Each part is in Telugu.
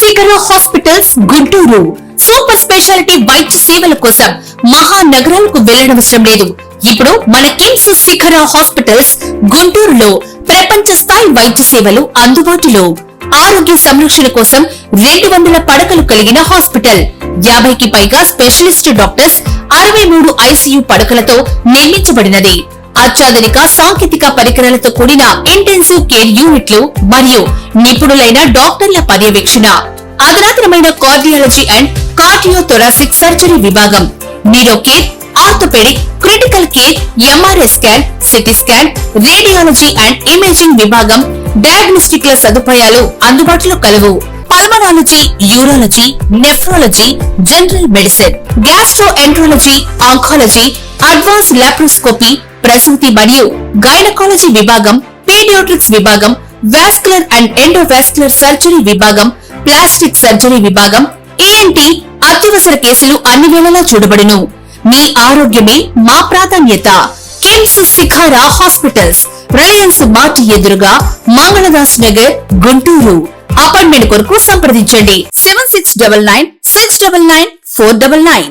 శిఖర హాస్పిటల్స్ గుంటూరు. సూపర్ స్పెషాలిటీ వైద్య సేవల కోసం మహానగరాలకు వెళ్ళనవసరం లేదు. ఇప్పుడు మన కిమ్స్ శిఖర హాస్పిటల్స్ గుంటూరులో ప్రపంచ స్థాయి వైద్య సేవలు అందుబాటులో. ఆరోగ్య సంరక్షణ కోసం రెండు వందల పడకలు కలిగిన హాస్పిటల్. యాభైకి పైగా స్పెషలిస్ట్ డాక్టర్స్ అరవై మూడు ఐసీయూ పడకలతో నిర్మించబడినది. అత్యాధునిక సాంకేతిక పరికరాలతో కూడిన ఇంటెన్సివ్ కేర్ యూనిట్లు మరియు నిపుణులైన డాక్టర్ల పర్యవేక్షణ. అధునాతనమైన కార్డియాలజీ అండ్ కార్డియోథొరాసిక్ సర్జరీ విభాగం. Neuro care orthopaedic critical care MRI scan CT scan radiology and imaging విభాగం. డయాగ్నోస్టిక్ల సదుపాయాలు అందుబాటులో కలవు. Pulmonology urology nephrology general medicine gastroenterology oncology advance laparoscopy ప్రసూతి మరియు గైనకాలజీ విభాగం పీడియోట్రిక్స్ విభాగం వాస్కులర్ అండ్ ఎండోవాస్కులర్ సర్జరీ విభాగం ప్లాస్టిక్ సర్జరీ విభాగం ఏఎన్టి అత్యవసర కేసులు అన్ని వేళలా చూడబడును. మీ ఆరోగ్యమే మా ప్రాధాన్యత. KIMS Shikhara hospitals. Reliance Mart ఎదురుగా మంగళదాస్ నగర్ గుంటూరు. అపాయింట్మెంట్ కొరకు సంప్రదించండి. Seven six double nine six double nine four double nine.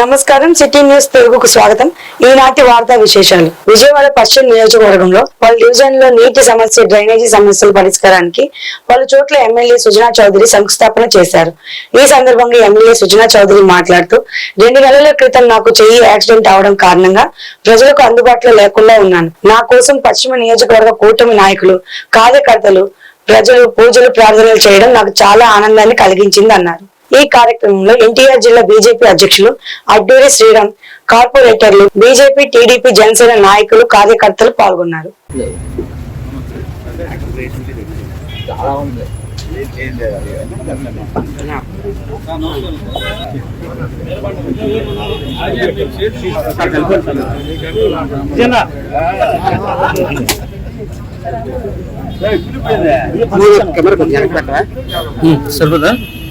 నమస్కారం సిటీ న్యూస్ తెలుగుకు స్వాగతం. ఈనాటి వార్తా విశేషాలు. విజయవాడ పశ్చిమ నియోజకవర్గంలో పలు డివిజన్లో నీటి సమస్య డ్రైనేజీ సమస్యల పరిష్కారానికి పలు చోట్ల ఎమ్మెల్యే సుజనా చౌదరి శంకుస్థాపన చేశారు. ఈ సందర్భంగా ఎమ్మెల్యే సుజనా చౌదరి మాట్లాడుతూ రెండు నెలల క్రితం నాకు చెయ్యి యాక్సిడెంట్ అవడం కారణంగా ప్రజలకు అందుబాటులో లేకుండా ఉన్నాను. నా కోసం పశ్చిమ నియోజకవర్గ కూటమి నాయకులు కార్యకర్తలు ప్రజలు పూజలు ప్రార్థనలు చేయడం నాకు చాలా ఆనందాన్ని కలిగించింది అన్నారు ఈ కార్యక్రమంలో ఎన్టీఆర్ జిల్లా బీజేపీ అధ్యక్షులు అడ్డూరి శ్రీరామ్ కార్పొరేటర్లు బీజేపీ టీడీపీ జనసేన నాయకులు కార్యకర్తలు పాల్గొన్నారు. సరిపోదా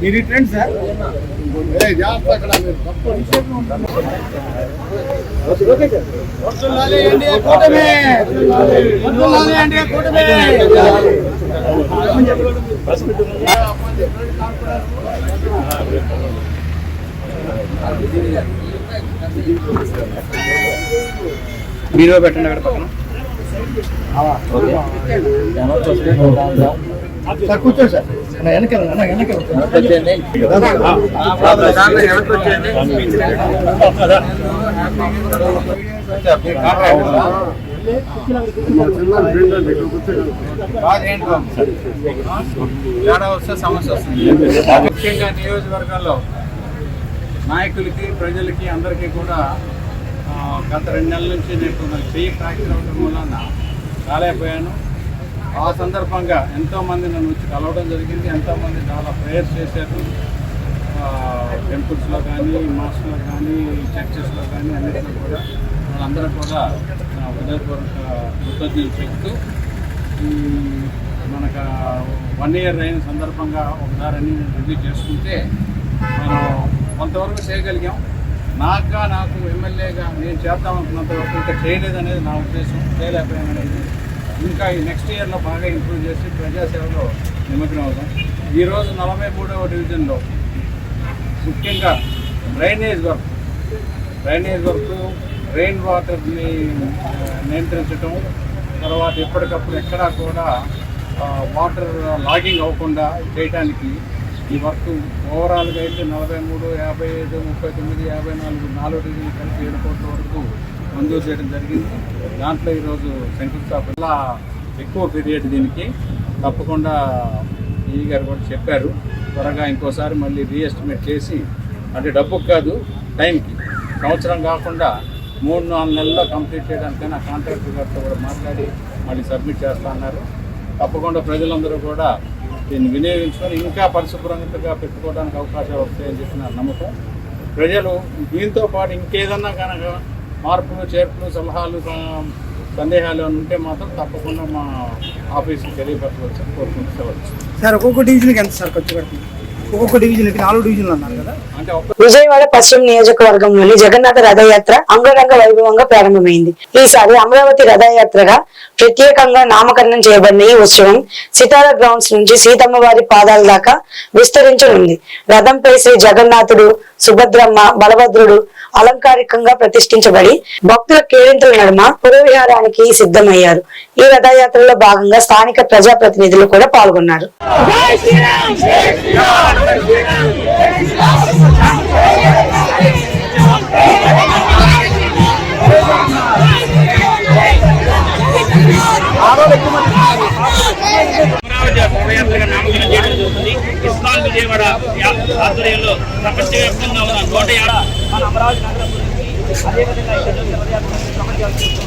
మీరు ఇట్రండి సార్? మీరు పెట్టండి అక్కడ పక్కన. సార్ కూర్చోండి సార్. వెనక వెనక తేడా వస్తే సమస్య వస్తుంది ముఖ్యంగా నియోజకవర్గాల్లో నాయకులకి ప్రజలకి అందరికీ కూడా గత రెండు నెలల నుంచి నేను చెయ్యి ఫ్రాక్చర్ అవడం వలన రాలేకపోయాను. ఆ సందర్భంగా ఎంతోమంది నన్ను వచ్చి కలవడం జరిగింది ఎంతోమంది చాలా ప్రేయర్స్ చేశారు. టెంపుల్స్లో కానీ మాస్క్లో కానీ చర్చెస్లో కానీ అన్నింటిలో కూడా వాళ్ళందరూ కూడా నా హృదయపూర్వక కృతజ్ఞతలు చెప్తూ మనకు వన్ ఇయర్ అయిన సందర్భంగా ఒకసారి అన్ని రివ్యూ చేసుకుంటే మనం కొంతవరకు చేయగలిగాం. నాకుగా నాకు ఎమ్మెల్యేగా నేను చేద్దాం అనుకున్నంత వరకు ఇంకా చేయలేదనేది నా ఉద్దేశం చేయలేకపోయాను అనేది ఇంకా ఈ నెక్స్ట్ ఇయర్లో బాగా ఇంప్రూవ్ చేసి ప్రజాసేవలో నిమగ్నం అవుతాం ఈరోజు నలభై మూడవ డివిజన్లో ముఖ్యంగా drainage work drainage work rain వాటర్ని నియంత్రించటం నియంత్రించడం తర్వాత ఎప్పటికప్పుడు ఎక్కడా కూడా వాటర్ లాగింగ్ అవ్వకుండా చేయడానికి ఈ వర్క్ ఓవరాల్గా అయితే నలభై మూడు యాభై ఐదు ముప్పై తొమ్మిది యాభై నాలుగు నాలుగు డిగ్రీలు కలిపి ఏడు కోట్ల వరకు మంజూరు చేయడం జరిగింది. దాంట్లో ఈరోజు శంకుస్థాపన. ఎక్కువ పీరియడ్ దీనికి. తప్పకుండా ఈ గారు కూడా చెప్పారు. త్వరగా ఇంకోసారి మళ్ళీ రీఎస్టిమేట్ చేసి అంటే డబ్బుకు కాదు టైంకి. సంవత్సరం కాకుండా మూడు నాలుగు నెలల్లో కంప్లీట్ చేయడానికైనా కాంట్రాక్టర్ గారితో కూడా మాట్లాడి మళ్ళీ సబ్మిట్ చేస్తా అన్నారు. తప్పకుండా ప్రజలందరూ కూడా దీన్ని వినియోగించుకొని ఇంకా పరిశుభ్రంగా పెట్టుకోవడానికి అవకాశాలు వస్తాయని చెప్పి నా నమ్మకం. ప్రజలు దీంతో పాటు ఇంకేదన్నా కనుక మార్పులు చేర్పులు సలహాలు సందేహాలు ఉంటే మాత్రం తప్పకుండా మా ఆఫీస్కి తెలియపరచవచ్చు కోరుకుంటవచ్చు సార్ ఒక్కొక్క డివిజన్కి ఎంత సార్ ఖర్చు పెడుతుంది నాలుగు డివిజన్లు అన్నారు కదా. విజయవాడ పశ్చిమ నియోజకవర్గంలోని జగన్నాథ రథయాత్ర అంగరంగ వైభవంగా ప్రారంభమైంది. ఈసారి అమరావతి రథయాత్రగా ప్రత్యేకంగా నామకరణం చేయబడిన ఈ ఉత్సవం సితార గ్రౌండ్స్ నుంచి సీతమ్మవారి పాదాల దాకా విస్తరించనుంది. రథంపై శ్రీ జగన్నాథుడు సుభద్రమ్మ బలభద్రుడు అలంకారికంగా ప్రతిష్ఠించబడి భక్తుల కేరింతల నడుమ పురవిహారానికి సిద్ధమయ్యారు. ఈ రథయాత్రలో భాగంగా స్థానిక ప్రజాప్రతినిధులు కూడా పాల్గొన్నారు. అమరావతి విజయవాడ ఆధ్వర్యంలో ప్రపంచవ్యాప్తంగా ఉన్న నూట యాభై మన అమరావతి నగరం అదేవిధంగా ఇక్కడ ప్రపంచవ్యాప్తంగా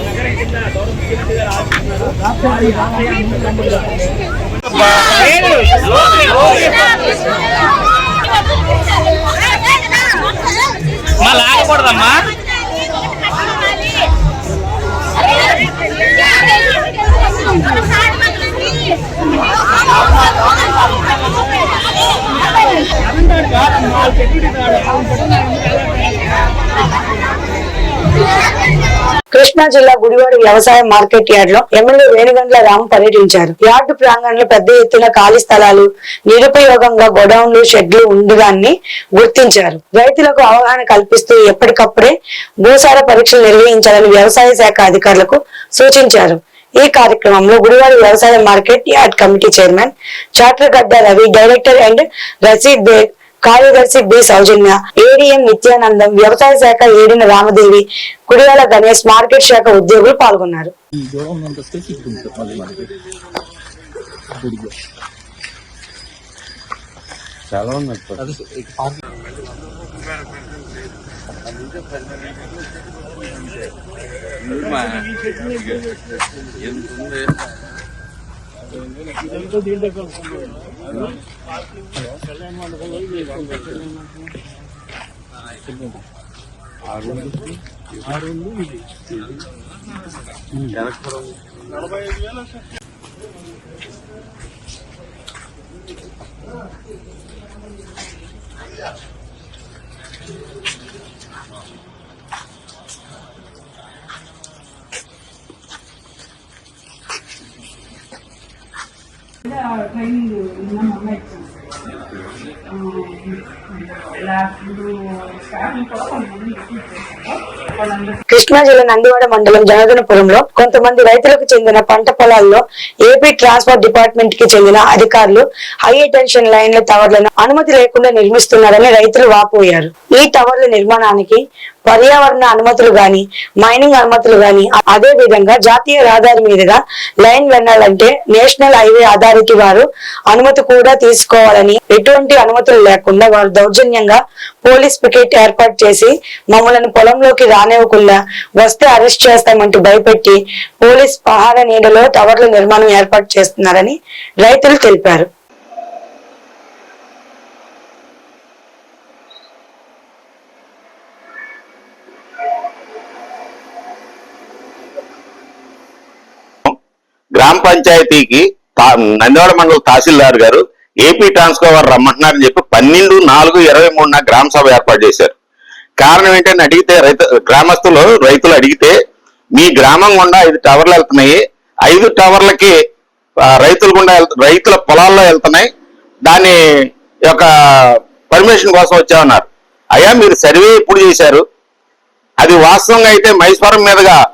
నగరం కింద ముఖ్యమంత్రి గారు ఆశిస్తున్నారు మా లాగకూడదమ్మా కృష్ణా జిల్లా గుడివాడ వ్యవసాయ మార్కెట్ యార్డ్లో ఎమ్మెల్యే వేణుగండ్ల రాము పర్యటించారు. యార్డు ప్రాంగణంలో పెద్ద ఎత్తున ఖాళీ స్థలాలు నిరుపయోగంగా గొడౌన్లు షెడ్లు ఉండడాన్ని గుర్తించారు. రైతులకు అవగాహన కల్పిస్తూ ఎప్పటికప్పుడే భూసార పరీక్షలు నిర్వహించాలని వ్యవసాయ శాఖ అధికారులకు సూచించారు. ఈ కార్యక్రమంలో గుడివాడ వ్యవసాయ market yard committee chairman Chatragadda Ravi director and Rasheed Baig కార్యదర్శి బి. సౌజన్య ఏడీఎం నిత్యానందం వ్యవసాయ శాఖ ఏడిన రామదేవి గుడివాడ గణేష్ మార్కెట్ శాఖ ఉద్యోగులు పాల్గొన్నారు. మొన్న ఇచ్చాం ల్యాబ్లు స్టాఫ్ కూడా కొంతమంది ఎక్కువ చేశారు వాళ్ళందరూ కృష్ణా జిల్లా నందివాడ మండలం జనార్దనపురంలో కొంతమంది రైతులకు చెందిన పంట పొలాల్లో ఏపీ ట్రాన్స్పోర్ట్ డిపార్ట్మెంట్కి చెందిన అధికారులు హై టెన్షన్ లైన్ల టవర్లను అనుమతి లేకుండా నిర్మిస్తున్నారని రైతులు వాపోయారు. ఈ టవర్ల నిర్మాణానికి పర్యావరణ అనుమతులు గాని మైనింగ్ అనుమతులు గాని అదే విధంగా జాతీయ రహదారి మీదుగా లైన్ వెళ్ళాలంటే నేషనల్ హైవే అథారిటీ వారు అనుమతి కూడా తీసుకోవాలని ఎటువంటి అనుమతులు లేకుండా వారు దౌర్జన్యంగా పోలీస్ పికెట్ ఏర్పాటు చేసి మమ్మల్ని పొలంలోకి రానివ్వకుండా వస్తే అరెస్ట్ చేస్తామంటూ భయపెట్టి పోలీస్ పహార నీడలో టవర్ల నిర్మాణం ఏర్పాటు చేస్తున్నారని రైతులు తెలిపారు. గ్రామ పంచాయతీకి తా- నందివాడ మండల తహసీల్దార్ గారు ఏపీ ట్రాన్స్కోవర్ రమ్మంటున్నారని చెప్పి పన్నెండు నాలుగు ఇరవై మూడున గ్రామ సభ ఏర్పాటు చేశారు. కారణం ఏంటని అడిగితే రైతు గ్రామస్తులు రైతులు అడిగితే మీ గ్రామం గుండా ఐదు టవర్లు వెళ్తున్నాయి. ఐదు టవర్లకి రైతులు గుండా రైతుల పొలాల్లో వెళ్తున్నాయి. దాని యొక్క పర్మిషన్ కోసం వచ్చామన్నారు. అయ్యా మీరు సర్వే ఎప్పుడు చేశారు? అది వాస్తవంగా అయితే మైస్వరం మీదుగా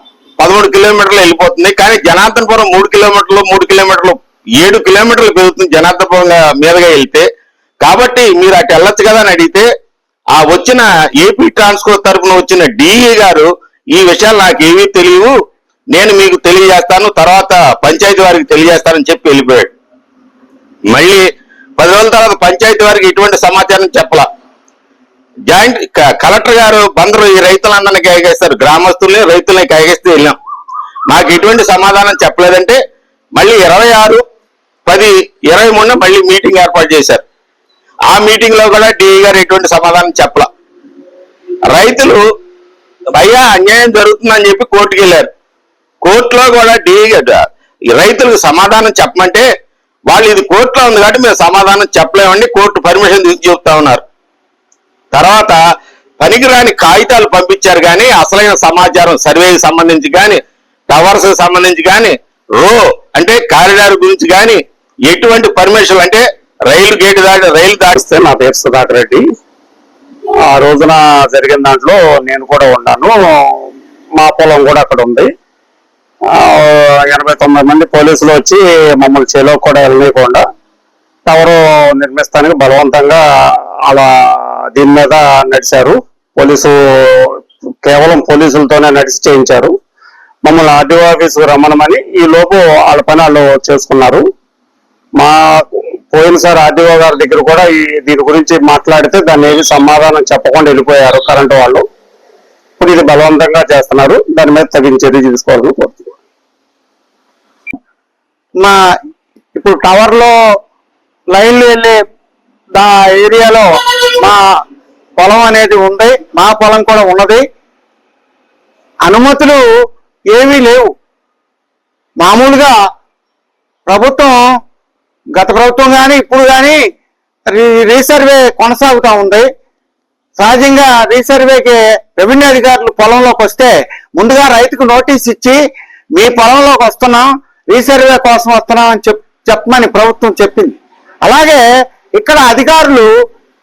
పదమూడు కిలోమీటర్లు వెళ్ళిపోతుంది. కానీ జనార్దనపురం మూడు కిలోమీటర్లు మూడు కిలోమీటర్లు ఏడు కిలోమీటర్లు పెరుగుతుంది జనార్దనపురం మీదుగా వెళ్తే. కాబట్టి మీరు అటు వెళ్ళొచ్చు కదా అని అడిగితే ఆ వచ్చిన ఏపీ ట్రాన్స్కో తరపున వచ్చిన డిఈ గారు ఈ విషయాలు నాకు ఏమీ తెలియవు. నేను మీకు తెలియజేస్తాను తర్వాత పంచాయతీ వారికి తెలియజేస్తానని చెప్పి వెళ్ళిపోయాడు. మళ్ళీ పది రోజుల తర్వాత పంచాయతీ వారికి ఇటువంటి సమాచారం చెప్పలా. జాయింట్ క- కలెక్టర్ గారు బందరు ఈ రైతులందరినీ కాయగేస్తారు. గ్రామస్తుల్ని రైతుల్ని కాయగేస్తూ వెళ్ళాం. మాకు ఎటువంటి సమాధానం చెప్పలేదంటే మళ్ళీ ఇరవై ఆరు పది ఇరవై మూడున మళ్ళీ మీటింగ్ ఏర్పాటు చేశారు. ఆ మీటింగ్లో కూడా డిఈ గారు ఎటువంటి సమాధానం చెప్పలా. రైతులు అయ్యా అన్యాయం జరుగుతుందని చెప్పి కోర్టుకి వెళ్ళారు. కోర్టులో కూడా డిఈ రైతులకు సమాధానం చెప్పమంటే వాళ్ళు ఇది కోర్టులో ఉంది కాబట్టి మేము సమాధానం చెప్పలేమండి కోర్టు పర్మిషన్ తీసుకు చెప్తా ఉన్నారు. తర్వాత పనికిరాని కాగితాలు పంపించారు కానీ అసలైన సమాచారం సర్వేకి సంబంధించి కానీ టవర్స్ సంబంధించి కానీ రో అంటే కారిడార్ గురించి కానీ ఎటువంటి పర్మిషన్ అంటే రైలు గేటు దాటి రైలు దాటిస్తే నా పేరు సుధాకర్ రెడ్డి. ఆ రోజున జరిగిన దాంట్లో నేను కూడా ఉన్నాను. మా పొలం కూడా అక్కడ ఉంది. ఎనభై తొమ్మిది మంది పోలీసులు వచ్చి మమ్మల్ని చేలో కూడా వెళ్ళనీయకుండా టవర్ నిర్మిస్తానికి బలవంతంగా అలా దీని మీద నడిచారు. పోలీసు కేవలం పోలీసులతోనే నడిచి చేయించారు. మమ్మల్ని ఆర్డీఓ ఆఫీస్కి రమ్మనమని ఈ లోపు వాళ్ళ పని వాళ్ళు చేసుకున్నారు. మా పోయినసారి ఆర్డీఓ గారి దగ్గర కూడా ఈ దీని గురించి మాట్లాడితే దాన్ని ఏమి సమాధానం చెప్పకుండా వెళ్ళిపోయారు కరెంటు వాళ్ళు. ఇప్పుడు ఇది బలవంతంగా చేస్తున్నారు. దాని మీద తగిన చర్య తీసుకోవాలని కోరుతున్నాను మా ఇప్పుడు టవర్లో లైన్లు వెళ్ళే దా ఏరియాలో మా పొలం అనేది ఉంది మా పొలం కూడా ఉన్నది. అనుమతులు ఏమీ లేవు. మామూలుగా ప్రభుత్వం గత ప్రభుత్వం కానీ ఇప్పుడు కానీ రీసర్వే కొనసాగుతూ ఉంది. సహజంగా రీసర్వేకి రెవెన్యూ అధికారులు పొలంలోకి వస్తే ముందుగా రైతుకు నోటీస్ ఇచ్చి మీ పొలంలోకి వస్తున్నాం రీసర్వే కోసం వస్తున్నాం అని చెప్ చెప్పమని ప్రభుత్వం చెప్పింది. అలాగే ఇక్కడ అధికారులు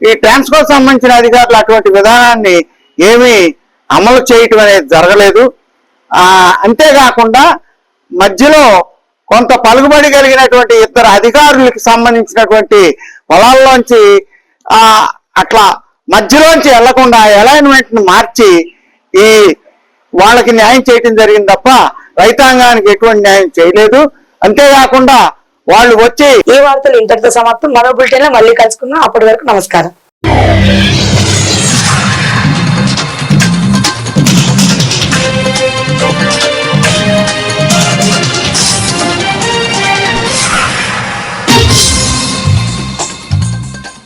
ఈ ట్రాన్స్ఫర్ సంబంధించిన అధికారులు అటువంటి విధానాన్ని ఏమీ అమలు చేయటం అనేది జరగలేదు. అంతేకాకుండా మధ్యలో కొంత పలుకుబడి కలిగినటువంటి ఇద్దరు అధికారులకు సంబంధించినటువంటి పొలాల్లోంచి అట్లా మధ్యలోంచి వెళ్ళకుండా అలైన్మెంట్ను మార్చి ఈ వాళ్ళకి న్యాయం చేయటం జరిగింది తప్ప రైతాంగానికి ఎటువంటి న్యాయం చేయలేదు. అంతేకాకుండా వాళ్ళు వచ్చి ఈ వార్తలు ఇంతటితో సమాప్తం. మరో బులెటిన్లో మళ్ళీ కలుసుకుందాం. అప్పటి వరకు నమస్కారం.